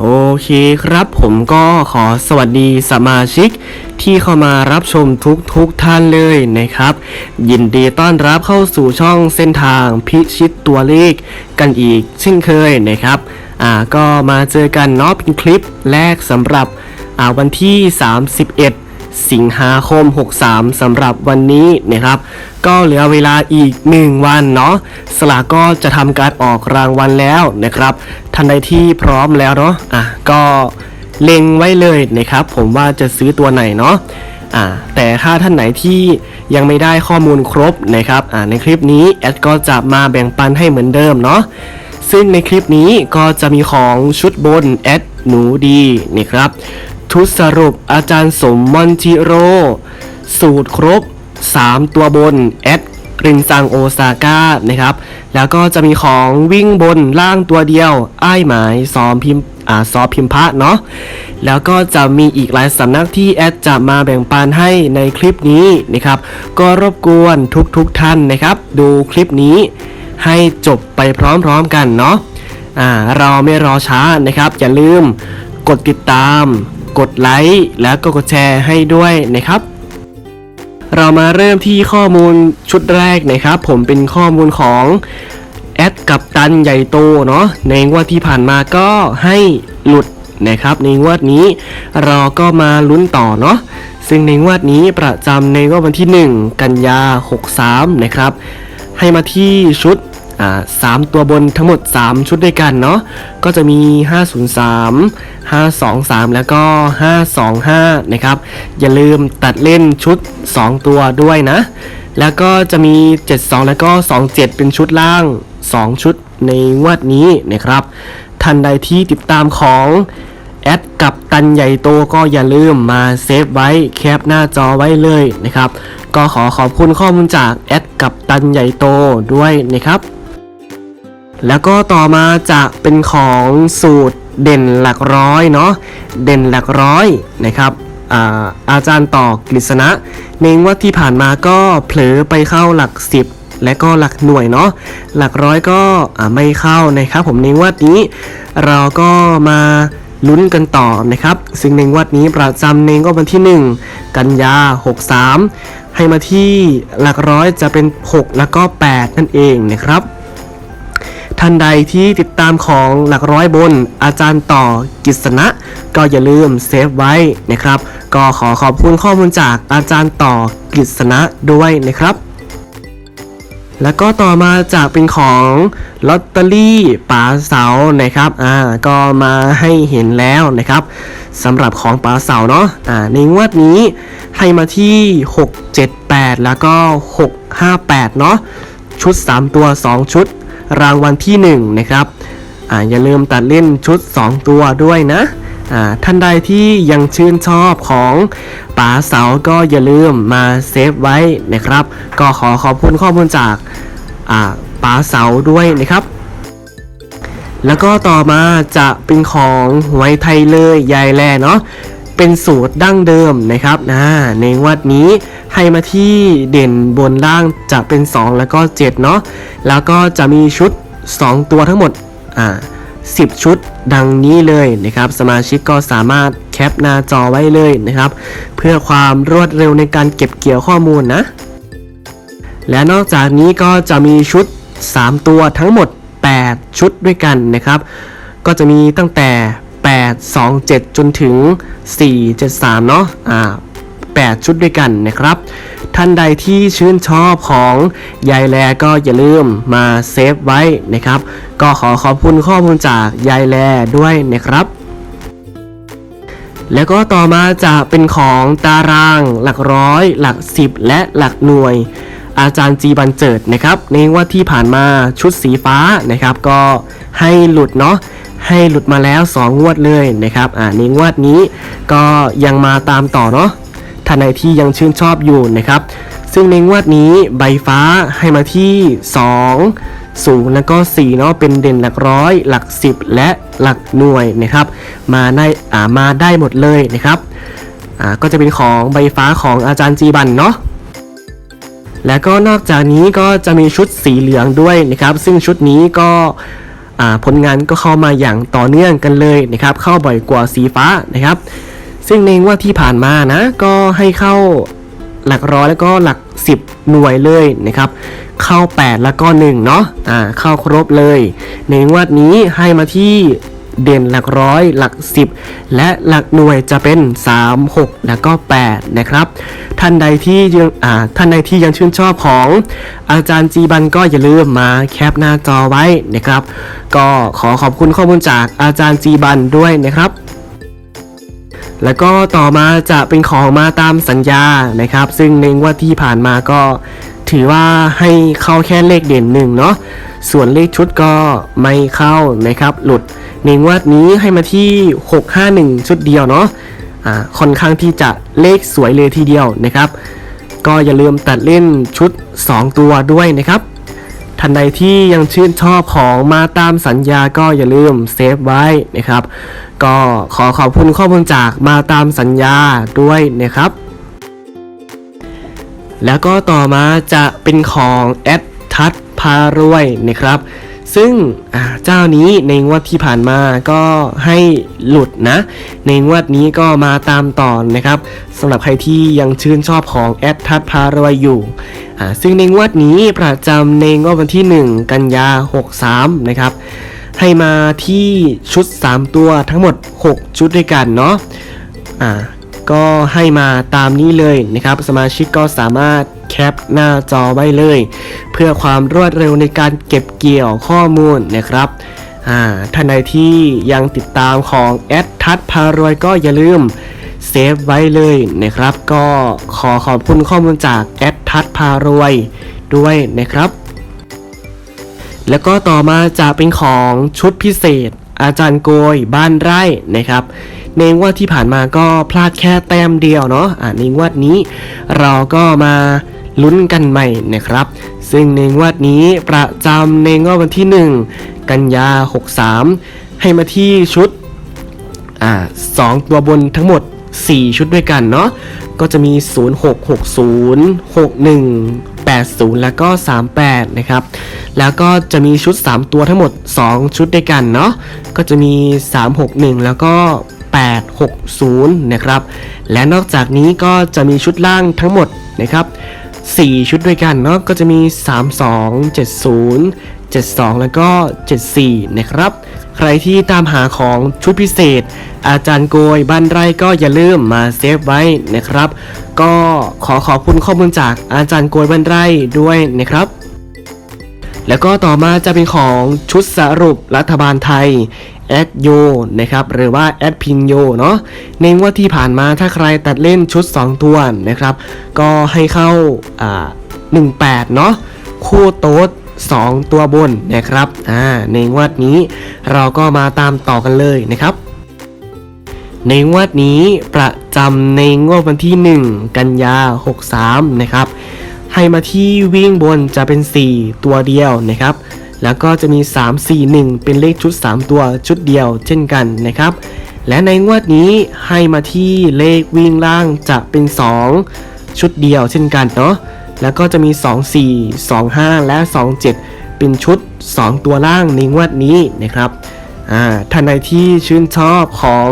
โอเคครับผมก็ขอสวัสดีสมาชิกที่เข้ามารับชมทุกทุกๆท่านเลยนะครับ ยินดีต้อนรับเข้าสู่ช่องเส้นทางพิชิตตัวเลขกันอีกเช่นเคยนะครับอ่าก็มาเจอกันเนาะเป็นคลิปแรกสำหรับอ่าวันที่ 31 สิงหาคม 63สำหรับวันนี้นะครับ ก็เหลือเวลาอีก 1 วันเนาะสลากก็จะทำการออกรางวัลแล้วนะครับท่านใดที่พร้อมแล้วเนาะอะก็เล็งไว้เลยนะครับ ผมว่าจะซื้อตัวไหนเนาะอ่าแต่ถ้าท่านไหนที่ยังไม่ได้ข้อมูลครบนะครับอ่าในคลิปนี้แอดก็จะมาแบ่งปันให้เหมือนเดิมเนาะซึ่งในคลิปนี้ก็จะมีของชุดบนแอดหนูดีนะครับ ทุตสรุปอาจารย์สมมอนจิโร่ สูตรครบ 3 ตัวบน แอดรินซังโอซาก้านะครับ แล้วก็จะมีของวิ่งบนล่างตัวเดียว อ้ายหมายซอมพิมพ์อ่าซอพิมพ์พระเนาะ แล้วก็จะมีอีกหลายสำนักที่แอดจะมาแบ่งปันให้ในคลิปนี้นะครับ ก็รบกวนทุกๆทท่านนะครับ ดูคลิปนี้ให้จบไปพร้อมๆกันเนาะ อ่า เราไม่รอช้านะครับ อย่าลืมกดติดตาม กดไลค์แล้วก็กดแชร์ให้ด้วยนะครับ เรามาเริ่มที่ข้อมูลชุดแรกนะครับ ผมเป็นข้อมูลของแอดกับตันใหญ่โตเนาะในงวดที่ผ่านมาก็ให้หลุดนะครับ ในงวดนี้เราก็มาลุ้นต่อเนาะซึ่งในงวดนี้ประจำในงวดวันที่ 1 กันยา 63 นะครับ ให้มาที่ชุด สามตัวบนทั้งหมด 3 ชุดด้วยกันเนาะก็จะมี 503 523 แล้วก็ 525 นะครับ อย่าลืมตัดเล่นชุด 2 ตัวด้วยนะ แล้วก็จะมี 72 แล้วก็ 27 เป็นชุดล่าง 2 ชุดในงวดนี้นะครับทันใดที่ติดตามของแอดกับตันใหญ่โตก็อย่าลืมมาเซฟไว้แคปหน้าจอไว้เลยนะครับ ก็ขอขอบคุณข้อมูลจากแอดกับตันใหญ่โตด้วยนะครับ แล้วก็ต่อมาจะเป็นของสูตรเด่นหลักร้อยเนาะเด่นหลักร้อยนะครับอาอาจารย์ต่อกฤษณะในงวดที่ผ่านมาก็เผลอไปเข้าหลัก 10 และก็หลักหน่วยเนาะหลักร้อยก็ไม่เข้านะครับ ผมในงวดนี้ เราก็มาลุ้นกันต่อนะครับ ซึ่งในงวดนี้ประจำในงวดวันที่ 1 กันยา 63 ให้มาที่หลักร้อยจะเป็น 6 แล้วก็ 8 นั่นเองนะครับ ท่านใดที่ติดตามของหลักร้อยบนอาจารย์ต่อกิษณะก็อย่าลืมเซฟไว้นะครับ ก็ขอขอบคุณข้อมูลจากอาจารย์ต่อกิษณะด้วยนะครับ แล้วก็ต่อมาจากเป็นของลอตเตอรี่ป๋าเสานะครับอ่าก็มาให้เห็นแล้วนะครับสำหรับของป๋าเสาเนาะอ่าในงวดนี้ให้มาที่ 6 7 8 แล้วก็ 6 5 8 เนาะชุด 3 ตัว 2 ชุด รางวัลที่ 1 นะครับออย่าลืมตัดเล่นชุด 2 ตัวด้วยนะท่านใดที่ยังชื่นชอบของป๋าเสาก็อย่าลืมมาเซฟไว้นะครับ ก็ขอขอบคุณข้อมูลจากป๋าเสาด้วยนะครับ แล้วก็ต่อมาจะเป็นของหวยไทยเลยยายแลเนาะเป็นสูตรดั้งเดิมนะครับนะในวัดนี้ ให้มาที่เด่นบนล่างจะเป็น 2 แล้วก็ 7 เนาะแล้วก็จะมีชุด 2 ตัวทั้งหมดอ่า10 ชุดดังนี้เลยนะครับ สมาชิกก็สามารถแคปหน้าจอไว้เลยนะครับ เพื่อความรวดเร็วในการเก็บเกี่ยวข้อมูลนะ และนอกจากนี้ก็จะมีชุด 3 ตัวทั้งหมด 8 ชุดด้วยกันนะครับ ก็จะมีตั้งแต่ 8 2 7 จนถึง 4 7 3 เนาะอ่า 8 ชุดด้วยกันนะครับ ท่านใดที่ชื่นชอบของยายแลก็อย่าลืมมาเซฟไว้นะครับ ก็ขอขอบคุณข้อมูลจากยายแลด้วยนะครับแล้วก็ต่อมาจะเป็นของตาราง หลักร้อย หลัก10และหลักหน่วย อาจารย์จีบันเจิดนะครับ ในว่าที่ผ่านมาชุดสีฟ้านะครับ ก็ให้หลุดเนาะให้หลุดมาแล้ว 2 งวดเลยนะครับ อ่าในงวดนี้ก็ยังมาตามต่อเนาะ ท่านใดที่ยังชื่นชอบอยู่นะครับ ซึ่งในงวดนี้ใบฟ้าให้มาที่2สูงแล้วก็4เนาะเป็นเด่นหลักร้อย หลัก 10 และหลักหน่วยนะครับ มาได้อ่ามาได้หมดเลยนะครับอ่าก็จะเป็นของใบฟ้าของอาจารย์จีบันเนาะแล้วก็นอกจากนี้ก็จะมีชุดสีเหลืองด้วยนะครับ ซึ่งชุดนี้ก็อ่าผลงานก็เข้ามาอย่างต่อเนื่องกันเลยนะครับ เข้าบ่อยกว่าสีฟ้านะครับ ซึ่งในงว่าที่ผ่านมานะ ก็ให้เข้าหลักร้อยแล้วก็หลัก 10 หน่วยเลยนะครับ เข้า 8 แล้วก็1เนาะอ่าเข้าครบเลย ในงวดนี้ให้มาที่เด่นหลักร้อยหลัก 10 และหลักหน่วยจะเป็น 3 6 แล้วก็ 8 นะครับ ท่านใดที่ยังอ่าท่านใดที่ยังชื่นชอบของอาจารย์จีบันก็อย่าลืมมาแคปหน้าจอไว้นะครับ ก็ขอขอบคุณข้อมูลจากอาจารย์จีบันด้วยนะครับ แล้วก็ต่อมาจะเป็นของมาตามสัญญานะครับ ซึ่งในงวดที่ผ่านมาก็ถือว่าให้เข้าแค่เลขเด่นหนึ่งเนาะส่วนเลขชุดก็ไม่เข้านะครับ หลุดในงวดนี้ให้มาที่ 651 ชุดเดียวเนาะอ่าค่อนข้างที่จะเลขสวยเลยทีเดียวนะครับ ก็อย่าลืมตัดเล่นชุด 2 ตัวด้วยนะครับ ท่านใดที่ยังชื่นชอบของมาตามสัญญาก็อย่าลืมเซฟไว้นะครับ ก็ขอขอบคุณข้อมูลจากมาตามสัญญาด้วยนะครับ แล้วก็ต่อมาจะเป็นของแอดทัดพารวยนะครับ ซึ่งเจ้านี้ในงวดที่ผ่านมาก็ให้หลุดนะ ในงวดนี้ก็มาตามต่อนนะครับสำหรับใครที่ยังชื่นชอบของแอดทัศพารวยอยู่ ซึ่งในงวดนี้ประจำในงวดวันที่ 1 กันยา 63 นะครับ ให้มาที่ชุด 3 ตัวทั้งหมด 6 ชุดด้วยกันเนาะ ก็ให้มาตามนี้เลยนะครับ สมาชิกก็สามารถแคปหน้าจอไว้เลย เพื่อความรวดเร็วในการเก็บเกี่ยวข้อมูลนะครับอ่าท่านใดที่ยังติดตามของแอดทัศพารวยก็อย่าลืมเซฟไว้เลยนะครับ ก็ขอขอบคุณข้อมูลจากแอดทัศพารวยด้วยนะครับ แล้วก็ต่อมาจะเป็นของชุดพิเศษ อาจารย์โกยบ้านไร่นะครับ ในงวดที่ผ่านมาก็พลาดแค่แต้มเดียวเนาะอ่าในงวดนี้เราก็มาลุ้นกันใหม่นะครับ ซึ่งในงวดนี้ประจำในงวดวันที่ 1 กันยา 63 ให้มาที่ชุดอ่าสองตัวบนทั้งหมด 4 ชุดด้วยกันเนาะก็จะมี 0660 61 80 แล้วก็ 38 นะครับ แล้วก็จะมีชุด 3 ตัวทั้งหมด 2 ชุดด้วยกันเนาะ ก็จะมี 361 แล้วก็ 860 นะครับ และนอกจากนี้ก็จะมีชุดล่างทั้งหมดนะครับ 4 ชุดด้วยกันเนาะก็จะมี 32 70 72 แล้วก็ 74 นะครับ ใครที่ตามหาของชุดพิเศษ อาจารย์โกยบ้านไร่ก็อย่าลืมมาเซฟไว้นะครับ ก็ขอขอบคุณข้อมูลจากอาจารย์โกยบ้านไร่ด้วยนะครับ แล้วก็ต่อมาจะเป็นของชุดสรุปรัฐบาลไทยแอดโยนะครับหรือว่าแอดพินโยเนาะในงว่าที่ผ่านมาถ้าใครตัดเล่นชุด 2 ตัวนะครับ ก็ให้เข้าอ่า18 เนาะคู่โต๊ด2 ตัวบนนะครับอ่าในงวดนี้เราก็มาตามต่อกันเลยนะครับ ในงวดนี้ประจำในงวดวันที่ 1 กันยา 63 นะครับ ให้มาที่วิ่งบนจะเป็น 4 ตัวเดียวนะครับ แล้วก็จะมี 3 4 1 เป็นเลขชุด 3 ตัวชุดเดียวเช่นกันนะครับ และในงวดนี้ให้มาที่เลขวิ่งล่างจะเป็น 2 ชุดเดียวเช่นกันเนาะ แล้วก็จะมี 2 4 2 5 และ 2 7 เป็นชุด 2 ตัวล่างในงวดนี้นะครับอ่าท่านใดที่ชื่นชอบของ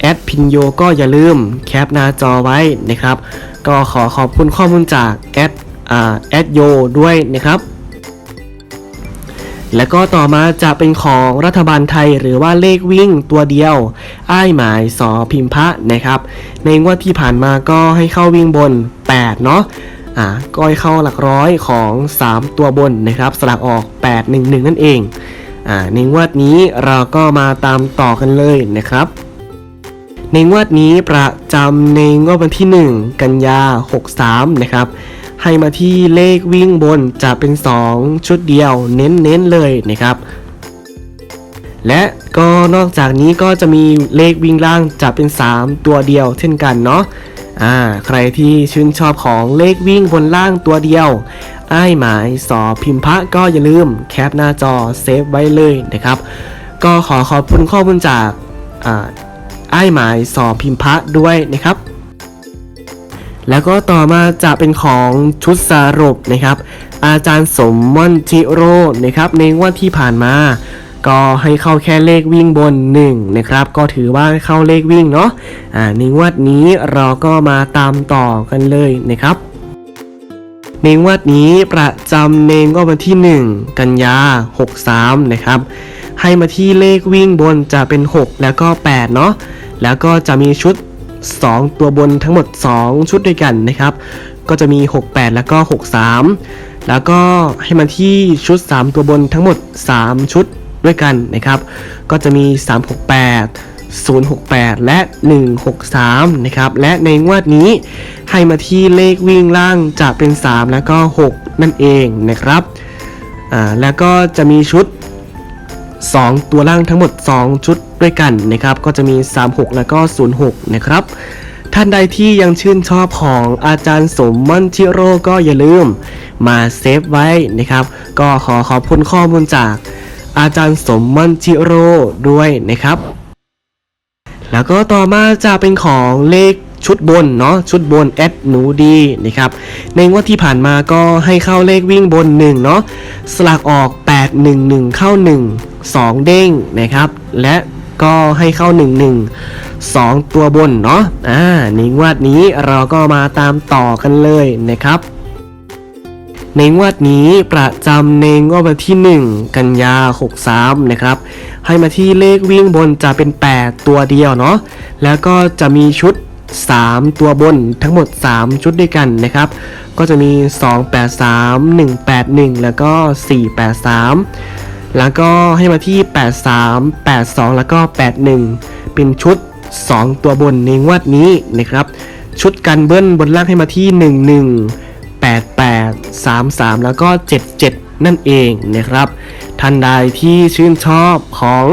แอดพินโยก็อย่าลืมแคปหน้าจอไว้นะครับ ก็ขอขอบคุณข้อมูลจากแอดแอดโยด้วยนะครับ แล้วก็ต่อมาจะเป็นของรัฐบาลไทยหรือว่าเลขวิ่งตัวเดียว อ้ายหมายสอพิมพะนะครับ ในงวดที่ผ่านมาก็ให้เข้าวิ่งบน 8 เนาะอ่าก็ให้เข้าหลักร้อยของ 3 ตัวบนนะครับ สลักออก 8 1 1 นั่นเองอ่าในงวดนี้เราก็มาตามต่อกันเลยนะครับ ในงวดนี้ประจำในงวดวันที่ 1 กันยา 63 นะครับ ให้มาที่เลขวิ่งบนจะเป็น 2 ชุดเดียวเน้นๆเลยนะครับ และก็นอกจากนี้ก็จะมีเลขวิ่งล่างจะเป็น 3 ตัวเดียวเช่นกันเนาะอ่าใครที่ชื่นชอบของเลขวิ่งบนล่างตัวเดียวไอ้ายหมายสอบพิมพ์พระก็อย่าลืมแคปหน้าจอเซฟไว้เลยนะครับ ก็ขอขอบคุณข้อมูลจากอ่า อ้ายหมายสอพิมพ์พระด้วยนะครับ แล้วก็ต่อมาจะเป็นของชุดสรุปนะครับ อาจารย์สมม่อนจิโรนะครับในงวดที่ผ่านมา ก็ให้เข้าแค่เลขวิ่งบน1นะครับก็ถือว่าเข้าเลขวิ่งเนาะอ่าในงวดนี้เราก็มาตามต่อกันเลยนะครับในงวดนี้ประจำในงวดวันที่ 1 กันยา 63 นะครับ ให้มาที่เลขวิ่งบนจะเป็น 6 แล้วก็ 8 เนาะแล้วก็จะมีชุด 2 ตัวบนทั้งหมด 2 ชุดด้วยกันนะครับ ก็จะมี 68 แล้วก็ 63 แล้วก็ให้มาที่ชุด 3 ตัวบนทั้งหมด 3 ชุดด้วยกันนะครับ ก็จะมี 368 068 และ 163 นะครับ และในงวดนี้ให้มาที่เลขวิ่งล่างจะเป็น 3 แล้วก็ 6 นั่นเองนะครับ อ่า แล้วก็จะมีชุด 2 ตัวล่างทั้งหมด 2 ชุดด้วยกันนะครับ ก็จะมี 36 แล้วก็ 06 นะครับ ท่านใดที่ยังชื่นชอบของอาจารย์สมมั่นชิโร่ก็อย่าลืมมาเซฟไว้นะครับ ก็ขอขอบคุณข้อมูลจากอาจารย์สมมั่นชิโร่ด้วยนะครับ แล้วก็ต่อมาจะเป็นของเลข ชุดบนเนาะชุดบนแอดหนูดีนะครับในงวดที่ผ่านมาก็ให้เข้าเลขวิ่งบน1เนาะสลากออก 811 เข้า 1 2 เด้งนะครับ และก็ให้เข้า 11 2 ตัวบนเนาะอ่าในงวดนี้เราก็มาตามต่อกันเลยนะครับในงวดนี้ประจำในงวดวันที่ 1 กันยา 63 นะครับ ให้มาที่เลขวิ่งบนจะเป็น 8 ตัวเดียวเนาะแล้วก็จะมีชุด 3 ตัวบนทั้งหมด 3 ชุดด้วยกันนะครับ ก็จะมี 283 181 แล้วก็ 483 แล้วก็ให้มาที่ 83 82 แล้วก็ 81 เป็นชุด 2 ตัวบนในงวดนี้นะครับ ชุดกันเบิ้ลบนล่างให้มาที่ 11 88 33 แล้วก็ 77 นั่นเองนะครับ ท่านใดที่ชื่นชอบของ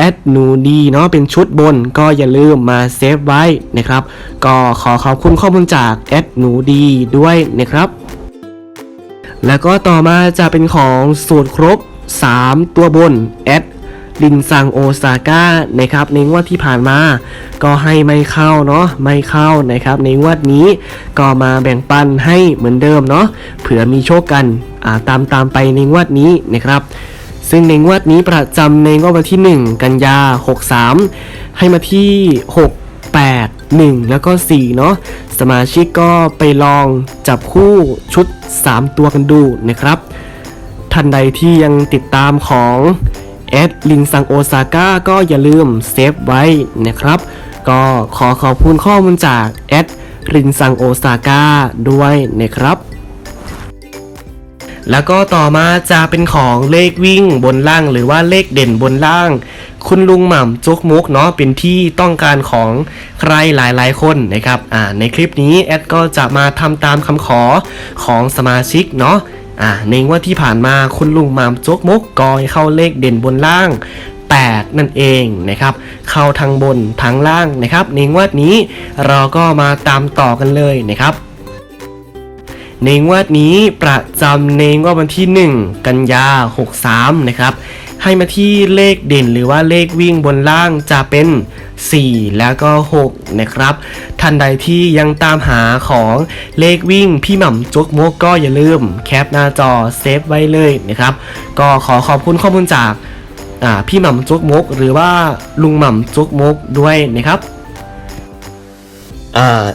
แอดหนูดีเนาะเป็นชุดบนก็อย่าลืมมาเซฟไว้นะครับ ก็ขอขอบคุณข้อมูลจากแอดหนูดีด้วยนะครับแล้วก็ต่อมาจะเป็นของสูตรครบ 3 ตัวบนแอดลินซังโอซาก้านะครับในงวดที่ผ่านมา ก็ให้ไม่เข้าเนาะไม่เข้านะครับ ในงวดนี้ก็มาแบ่งปันให้เหมือนเดิมเนาะเผื่อมีโชคกันตามตามไปในงวดนี้นะครับ ซึ่งในงวดนี้ประจำในงวดวันที่ 1 กันยา 63 ให้มาที่ 6 8 1 แล้วก็ 4 เนาะสมาชิกก็ไปลองจับคู่ชุด 3 ตัวกันดูนะครับท่านใดที่ยังติดตามของแอดลินซังโอซาก้าก็อย่าลืมเซฟไว้นะครับ ก็ขอขอบคุณข้อมูลจากแอดลินซังโอซาก้าด้วยนะครับ แล้วก็ต่อมาจะเป็นของเลขวิ่งบนล่างหรือว่าเลขเด่นบนล่าง คุณลุงหม่ำจกมุกเนาะเป็นที่ต้องการของใครหลายๆคนนะครับอ่าในคลิปนี้แอดก็จะมาทำตามคำขอของสมาชิกเนาะอ่าในงวดที่ผ่านมาคุณลุงหม่ำจกมุกก็ให้เข้าเลขเด่นบนล่าง 8 นั่นเองนะครับ เข้าทางบนทางล่างนะครับ ในงวดนี้เราก็มาตามต่อกันเลยนะครับ ในงวดนี้ประจำในงวดวันที่ 1 กันยา 63 นะครับ ให้มาที่เลขเด่นหรือว่าเลขวิ่งบนล่างจะเป็น 4 แล้วก็ 6 นะครับ ท่านใดที่ยังตามหาของเลขวิ่งพี่หม่ำจกมกก็อย่าลืมแคปหน้าจอเซฟไว้เลยนะครับ ก็ขอขอบคุณข้อมูลจากพี่หม่ำจกมก หรือว่าลุงหม่ำจกมกด้วยนะครับ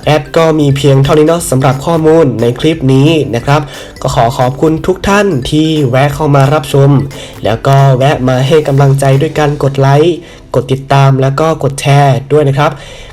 แอดก็มีเพียงเท่านี้เนาะสำหรับข้อมูลในคลิปนี้นะครับ ก็ขอขอบคุณทุกท่านที่แวะเข้ามารับชม แล้วก็แวะมาให้กำลังใจด้วยการกดไลค์ กดติดตามแล้วก็กดแชร์ด้วยนะครับ